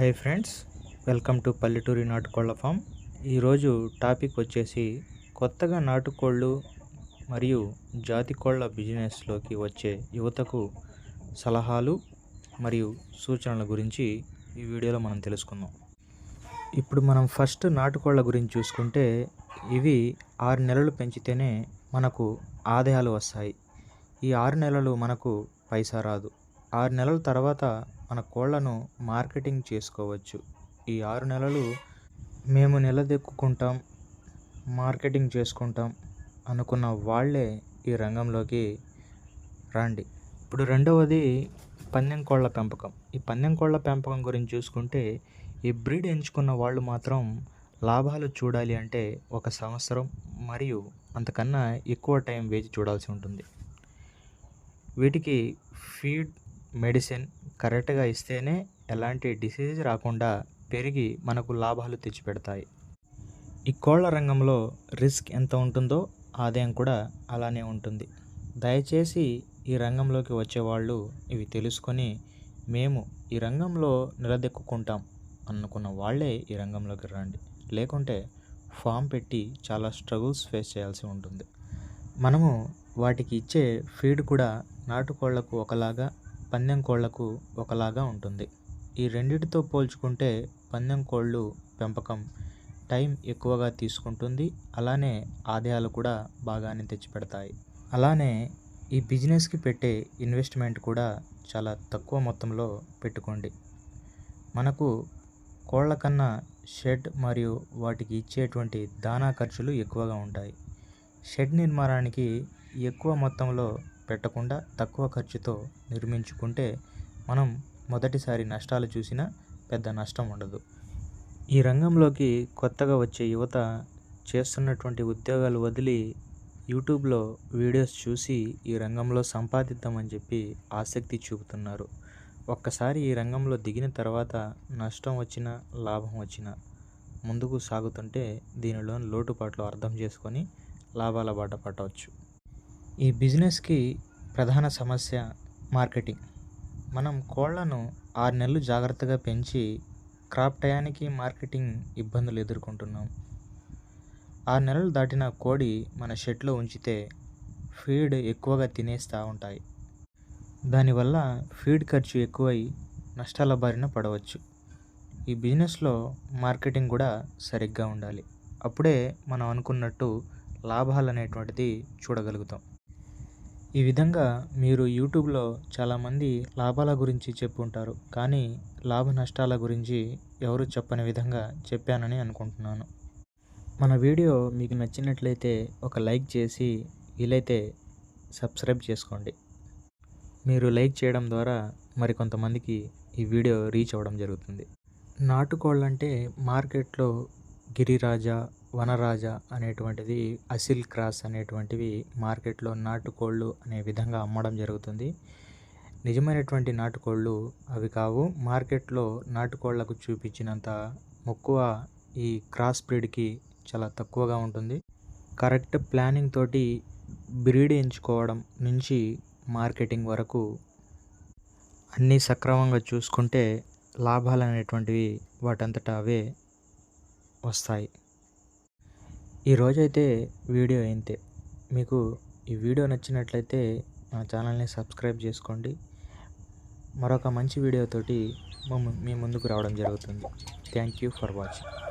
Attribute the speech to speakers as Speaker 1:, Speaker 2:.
Speaker 1: Hi friends welcome to పల్లెటూరి నాటుకోళ్ళ form. ఈరోజు topic వచ్చేసి కొత్తగా నాటుకోళ్ళు మరియు జాతి కోళ్ళ బిజినెస్లోకి వచ్చే యువతకు సలహాలు మరియు సూచనల గురించి ఈ వీడియోలో మనం తెలుసుకుందాం. ఇప్పుడు మనం ఫస్ట్ నాటుకోళ్ళ గురించి చూసుకుంటే ఇవి ఆరు నెలలు పెంచితేనే మనకు ఆదాయాలు వస్తాయి. ఈ ఆరు నెలలు మనకు పైసా రాదు. ఆరు నెలల తర్వాత మన కోళ్ళను మార్కెటింగ్ చేసుకోవచ్చు. ఈ ఆరు నెలలు మేము నిలదొక్కుంటాం మార్కెటింగ్ చేసుకుంటాం అనుకున్న వాళ్ళే ఈ రంగంలోకి రండి. ఇప్పుడు రెండవది పందెం కోళ్ళ పెంపకం. ఈ పందెం కోళ్ళ పెంపకం గురించి చూసుకుంటే ఈ బ్రీడ్ ఎంచుకున్న వాళ్ళు మాత్రం లాభాలు చూడాలి అంటే ఒక సంవత్సరం మరియు అంతకన్నా ఎక్కువ టైం వేచి చూడాల్సి ఉంటుంది. వీటికి ఫీడ్ మెడిసిన్ కరెక్ట్గా ఇస్తేనే ఎలాంటి డిసీజ్ రాకుండా పెరిగి మనకు లాభాలు తెచ్చిపెడతాయి. ఈ కోళ్ళ రంగంలో రిస్క్ ఎంత ఉంటుందో ఆదాయం కూడా అలానే ఉంటుంది. దయచేసి ఈ రంగంలోకి వచ్చేవాళ్ళు ఇవి తెలుసుకొని మేము ఈ రంగంలో నిలదొక్కుంటాం అనుకున్న వాళ్ళే ఈ రంగంలోకి రండి. లేకుంటే ఫామ్ పెట్టి చాలా స్ట్రగుల్స్ ఫేస్ చేయాల్సి ఉంటుంది. మనము వాటికి ఇచ్చే ఫీడ్ కూడా నాటుకోళ్ళకు ఒకలాగా పందెం కోళ్ళకు ఒకలాగా ఉంటుంది. ఈ రెండిటితో పోల్చుకుంటే పందెం కోళ్ళు పెంపకం టైం ఎక్కువగా తీసుకుంటుంది. అలానే ఆదాయాలు కూడా బాగానే తెచ్చిపెడతాయి. అలానే ఈ బిజినెస్కి పెట్టే ఇన్వెస్ట్మెంట్ కూడా చాలా తక్కువ మొత్తంలో పెట్టుకోండి. మనకు కోళ్ళ కన్నా షెడ్ మరియు వాటికి ఇచ్చేటువంటి దానా ఖర్చులు ఎక్కువగా ఉంటాయి. షెడ్ నిర్మాణానికి ఎక్కువ మొత్తంలో పెట్టకుండా తక్కువ ఖర్చుతో నిర్మించుకుంటే మనం మొదటిసారి నష్టాలు చూసినా పెద్ద నష్టం ఉండదు. ఈ రంగంలోకి కొత్తగా వచ్చే యువత చేస్తున్నటువంటి ఉద్యోగాలు వదిలి యూట్యూబ్లో వీడియోస్ చూసి ఈ రంగంలో సంపాదిద్దామని చెప్పి ఆసక్తి చూపుతున్నారు. ఒక్కసారి ఈ రంగంలో దిగిన తర్వాత నష్టం వచ్చినా లాభం వచ్చినా ముందుకు సాగుతుంటే దీనిలోని లోటుపాట్లు అర్థం చేసుకొని లాభాల బాట పట్టవచ్చు. ఈ బిజినెస్కి ప్రధాన సమస్య మార్కెటింగ్. మనం కోళ్ళను ఆరు నెలలు జాగ్రత్తగా పెంచి క్రాప్ టయానికి మార్కెటింగ్ ఇబ్బందులు ఎదుర్కొంటున్నాం. ఆరు నెలలు దాటిన కోడి మన షెడ్లో ఉంచితే ఫీడ్ ఎక్కువగా తినేస్తూ ఉంటాయి. దానివల్ల ఫీడ్ ఖర్చు ఎక్కువై నష్టాల బారిన పడవచ్చు. ఈ బిజినెస్లో మార్కెటింగ్ కూడా సరిగ్గా ఉండాలి. అప్పుడే మనం అనుకున్నట్టు లాభాలు అనేటువంటిది చూడగలుగుతాం. ఈ విధంగా మీరు యూట్యూబ్లో చాలామంది లాభాల గురించి చెప్పుంటారు. కానీ లాభ నష్టాల గురించి ఎవరు చెప్పని విధంగా చెప్పానని అనుకుంటున్నాను. మన వీడియో మీకు నచ్చినట్లయితే ఒక లైక్ చేసి వీలైతే సబ్స్క్రైబ్ చేసుకోండి. మీరు లైక్ చేయడం ద్వారా మరికొంతమందికి ఈ వీడియో రీచ్ అవ్వడం జరుగుతుంది. నాటుకోళ్ళంటే మార్కెట్లో గిరిరాజా వనరాజ అనేటువంటిది అసిల్ క్రాస్ అనేటువంటివి మార్కెట్లో నాటుకోళ్ళు అనే విధంగా అమ్మడం జరుగుతుంది. నిజమైనటువంటి నాటుకోళ్ళు అవి కావు. మార్కెట్లో నాటుకోళ్ళకు చూపించినంత మక్కువ ఈ క్రాస్ బ్రీడ్కి చాలా తక్కువగా ఉంటుంది. కరెక్ట్ ప్లానింగ్ తోటి బ్రీడ్ ఎంచుకోవడం నుంచి మార్కెటింగ్ వరకు అన్నీ సక్రమంగా చూసుకుంటే లాభాలు అనేటువంటివి వాటంతట అవే వస్తాయి. ఈరోజైతే వీడియో ఇంతే మీకు ఈ వీడియో నచ్చినట్లయితే మా ఛానల్ని సబ్స్క్రైబ్ చేసుకోండి. మరొక మంచి వీడియోతోటి మీ ముందుకు రావడం జరుగుతుంది. Thank you for watching.